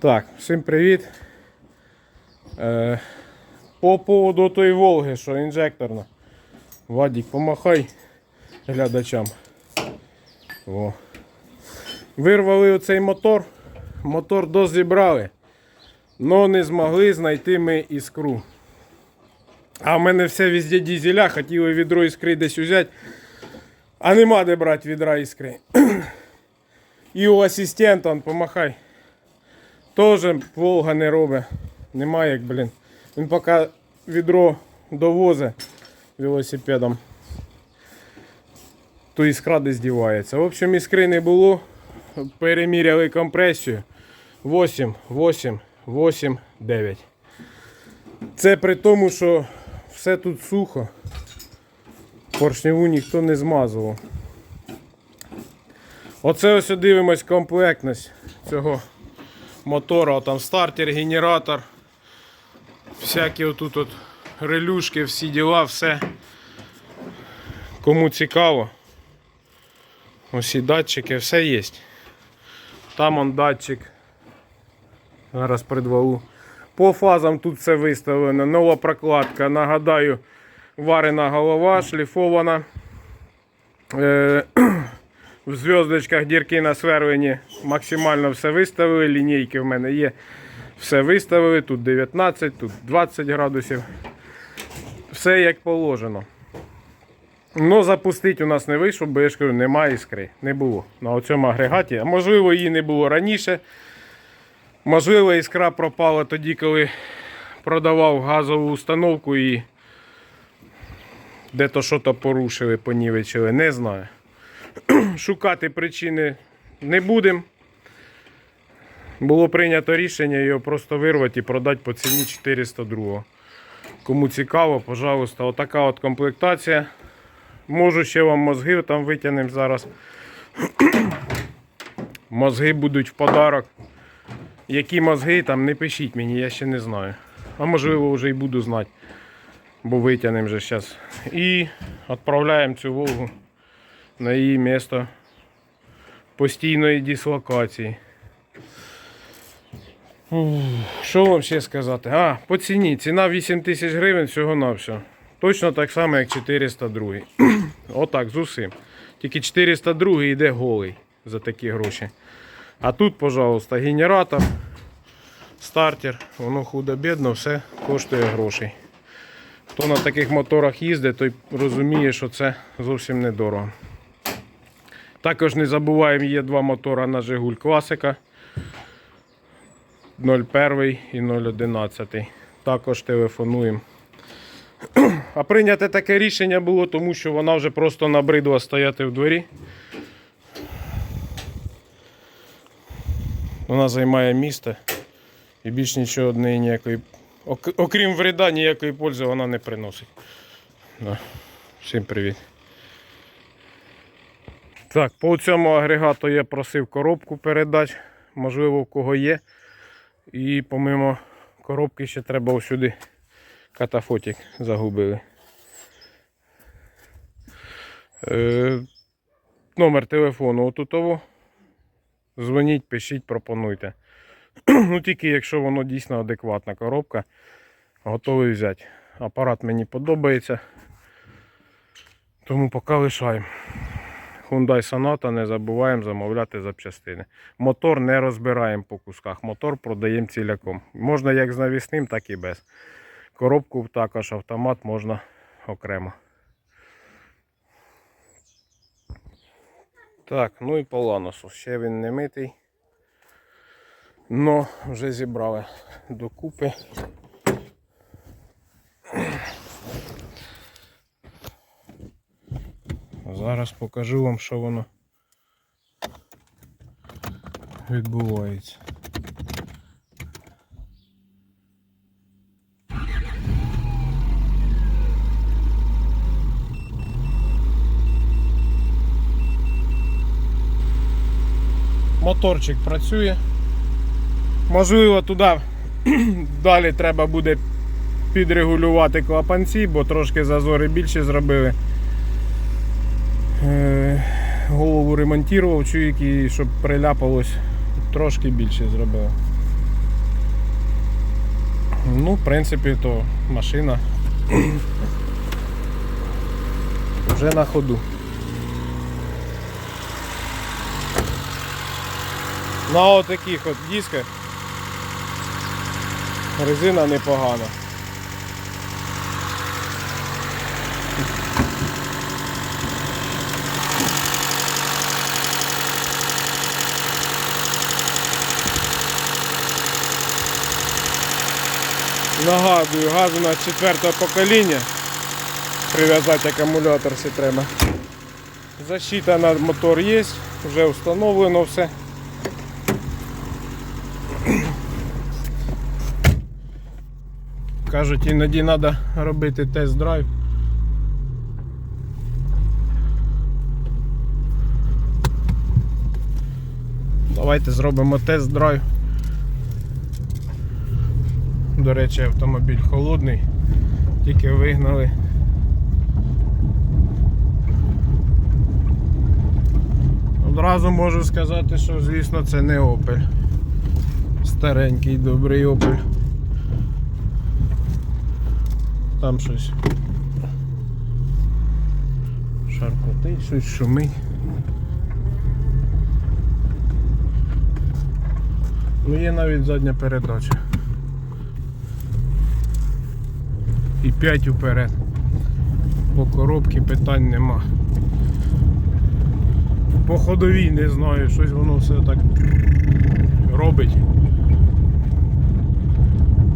Так, всім привіт. Е, по поводу тої Волги, що інжекторна. Вадік, помахай глядачам. О. Вирвали оцей мотор. Мотор дозібрали. Но не змогли знайти ми іскру. А в мене все везде дізеля, хотіли відро іскри десь взяти. А нема де брати відра іскри. І у асистента, помахай. Тоже Волга не робить. Немає як, блін. Він поки відро довозить велосипедом. То іскра десь дівається. В общем, іскри не було. Переміряли компресію. 8, 8, 8, 9. Це при тому, що все тут сухо. Поршневу ніхто не змазував. Оце ось дивимось комплектність цього мотора. Там стартер, генератор. Всякі отут от релюшки, всі діла, все. Кому цікаво. Ось датчики, все є. Там он датчик. Зараз предвалу. По фазам тут все виставлено. Нова прокладка. Нагадаю, варена голова, шліфована. Е, в зв'язочках дірки на сверлені максимально все виставили. Лінійки в мене є. Все виставили. Тут 19, тут 20 градусів. Все як положено. Ну, запустити у нас не вийшло, бо я ж кажу, немає іскри. Не було на цьому агрегаті. А можливо, її не було раніше. Можливо, іскра пропала тоді, коли продавав газову установку і де-то що то порушили, понівечили. Не знаю. Шукати причини не будемо. Було прийнято рішення його просто вирвати і продати по ціні 402. Кому цікаво, пожалуйста, отака от комплектація. Можу ще вам мозги там витягнемо зараз. Мозги будуть в подарок. Які мозги там не пишіть мені, я ще не знаю. А можливо вже і буду знати. Бо витягнемо вже зараз. І відправляємо цю Волгу на її місто постійної дислокації. Що вам ще сказати? А, по ціні. Ціна 8 тисяч гривень всього на все. Точно так само, як 402. Отак, з усім. Тільки 402 йде голий за такі гроші. А тут, пожалуйста, генератор, стартер, воно худо-бідно, все коштує грошей. Хто на таких моторах їздить, той розуміє, що це зовсім недорого. Також не забуваємо, є два мотора на Жигуль Класика 01 і 011. Також телефонуємо. А прийняте таке рішення було, тому що вона вже просто набридла стояти в дворі. Вона займає місце і більш нічого од неї ніякої. Окрім вреда, ніякої пользи вона не приносить. Всім привіт. Так, по цьому агрегату я просив коробку передати. Можливо, в кого є. І помимо коробки ще треба ось сюди катафотик загубили. Е, номер телефону отутово. Дзвоніть, пишіть, пропонуйте. ну тільки якщо воно дійсно адекватна коробка, готовий взяти. Апарат мені подобається. Тому поки лишаємо. Hyundai Sonata не забуваємо замовляти запчастини. Мотор не розбираємо по кусках, мотор продаємо ціляком. Можна як з навісним, так і без. Коробку також автомат можна окремо. Так, ну і по ланосу. Ще він не митий. Но вже зібрали докупи. Зараз покажу вам, що воно відбувається. Моторчик працює. Можливо, туди далі треба буде підрегулювати клапанці, бо трошки зазори більше зробили. Голову ремонтував, чуйки, щоб приляпалось, трошки більше зробив. Ну, в принципі, то машина вже на ходу. На отаких от дисках резина непогана. Нагадую, газ у нас четвертого покоління. Прив'язати акумулятор все треба. Защита на мотор є, вже встановлено все. Кажуть, іноді треба робити тест-драйв. Давайте зробимо тест-драйв. До речі, автомобіль холодний, тільки вигнали. Одразу можу сказати, що звісно це не Opel. Старенький добрий Opel. Там щось шаркотить, щось шумить. Ну є навіть задня передача. І 5 уперед. По коробці питань нема. По ходовій не знаю, щось воно все так робить.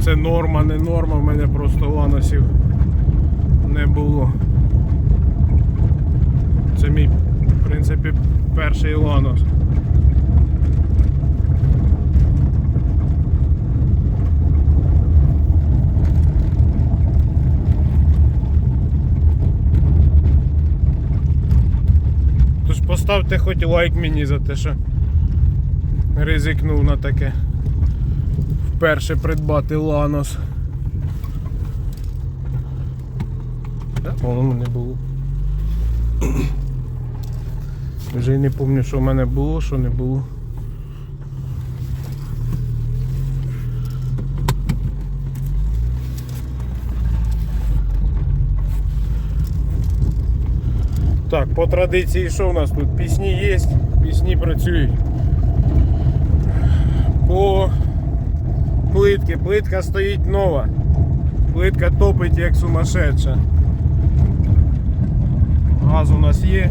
Це норма, не норма, в мене просто ланосів не було. Це мій, в принципі, перший ланос. Тож поставте хоч лайк мені за те, що ризикнув на таке. Вперше придбати ланос. Воно не було. Вже й не пам'ятаю, що в мене було, що не було. Так, по традиції що у нас тут? Пісні є, пісні працюють. По плитки, плитка стоїть нова. Плитка топить як сумасшедша. Газ у нас є.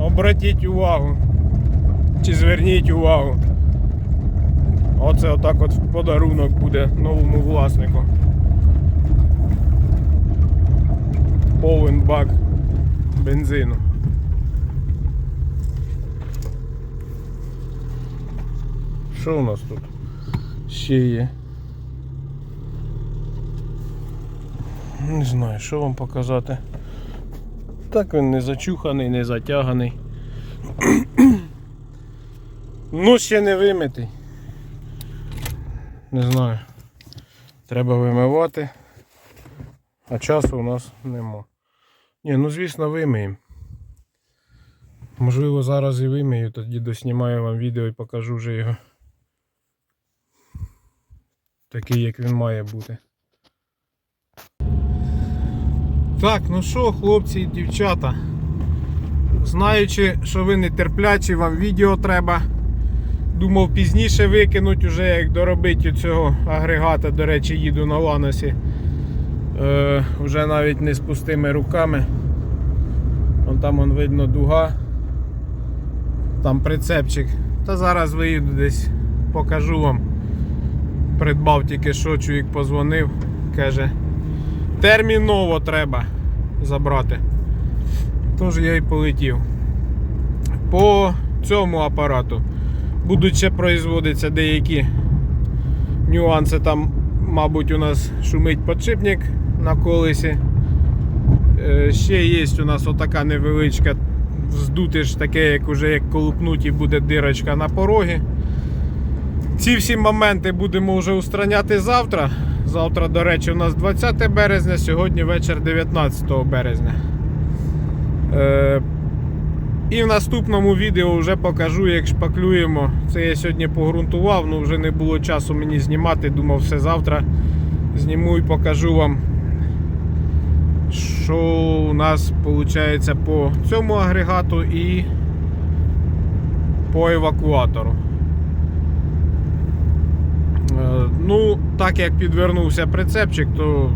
Обратіть увагу. Чи зверніть увагу. Оце отак от подарунок буде новому власнику. Повен бак бензину. Що у нас тут ще є? Не знаю, що вам показати. Так він не зачуханий, не затяганий. ну, ще не вимитий. Не знаю. Треба вимивати. А часу у нас нема. Ні, ну звісно вимиємо. Можливо зараз і вимию, тоді доснімаю вам відео і покажу вже його. Такий як він має бути. Так, ну що, хлопці і дівчата. Знаючи, що ви не терплячі, вам відео треба. Думав пізніше викинуть, уже як доробити цього агрегата, до речі, їду на ланосі. Е, вже навіть не з пустими руками. Вон там вон видно дуга. Там прицепчик. Та зараз виїду десь, покажу вам. Придбав тільки що, чоловік позвонив, каже, терміново треба забрати. Тож я і полетів. По цьому апарату будуть ще производитися деякі нюанси. Там, мабуть, у нас шумить подшипник на колесі. Е, Ще є у нас отака невеличка, здути ж таке, як уже як колупнуті буде дирочка на порогі. Ці всі моменти будемо вже устраняти завтра. Завтра, до речі, у нас 20 березня, сьогодні вечір 19 березня. Е, І в наступному відео вже покажу, як шпаклюємо. Це я сьогодні погрунтував, ну вже не було часу мені знімати, думав все завтра зніму і покажу вам, що у нас виходить по цьому агрегату і по евакуатору. Е, Ну, так як підвернувся прицепчик, то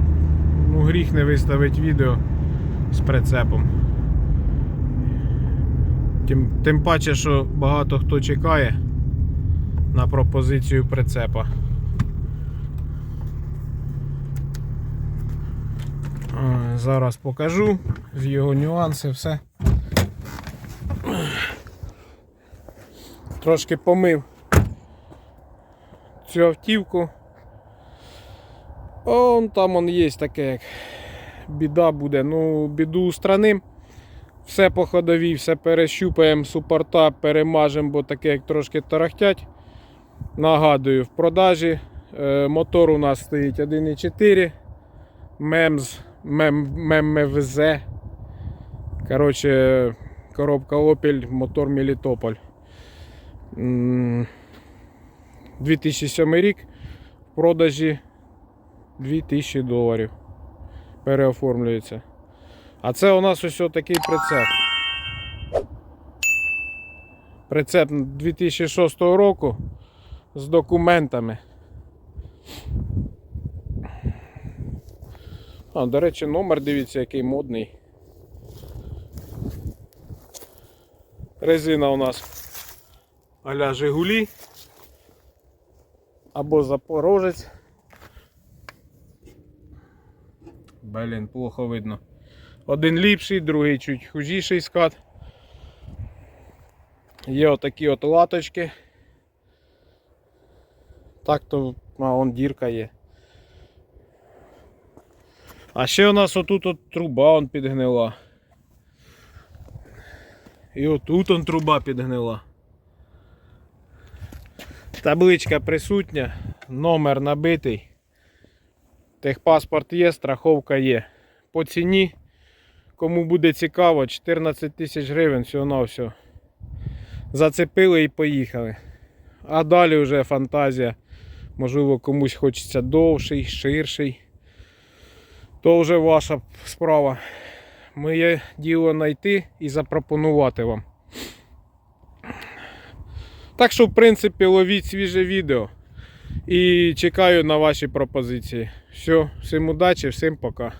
ну, гріх не виставити відео з прицепом. Тим, тим паче, що багато хто чекає на пропозицію прицепа. Зараз покажу з його нюанси все. Трошки помив цю автівку. Он там он є таке, як біда буде. Ну, біду устраним. Все по ходовій, все перещупаємо, супорта перемажемо, бо таке як трошки тарахтять. Нагадую, в продажі е, мотор у нас стоїть 1,4 МЕМЗ, МЕМ, МЕМВЗ. Коротше, коробка Opel, мотор Мелітополь. 2007 рік в продажі 2000 доларів. Переоформлюється. А це у нас ось такий прицеп. Прицеп 2006 року з документами. А, до речі, номер дивіться, який модний. Резина у нас аля Жигулі або Запорожець. Блін, плохо видно. Один ліпший, другий чуть хужіший скат. Є отакі от латочки. Так то, а вон дірка є. А ще у нас отут от труба он підгнила. І отут он труба підгнила. Табличка присутня, номер набитий. Техпаспорт є, страховка є. По ціні, кому буде цікаво, 14 тисяч гривень всього на все. Зацепили і поїхали. А далі вже фантазія. Можливо, комусь хочеться довший, ширший. То вже ваша справа. Моє діло знайти і запропонувати вам. Так що, в принципі, ловіть свіже відео. І чекаю на ваші пропозиції. Все, всім удачі, всім пока.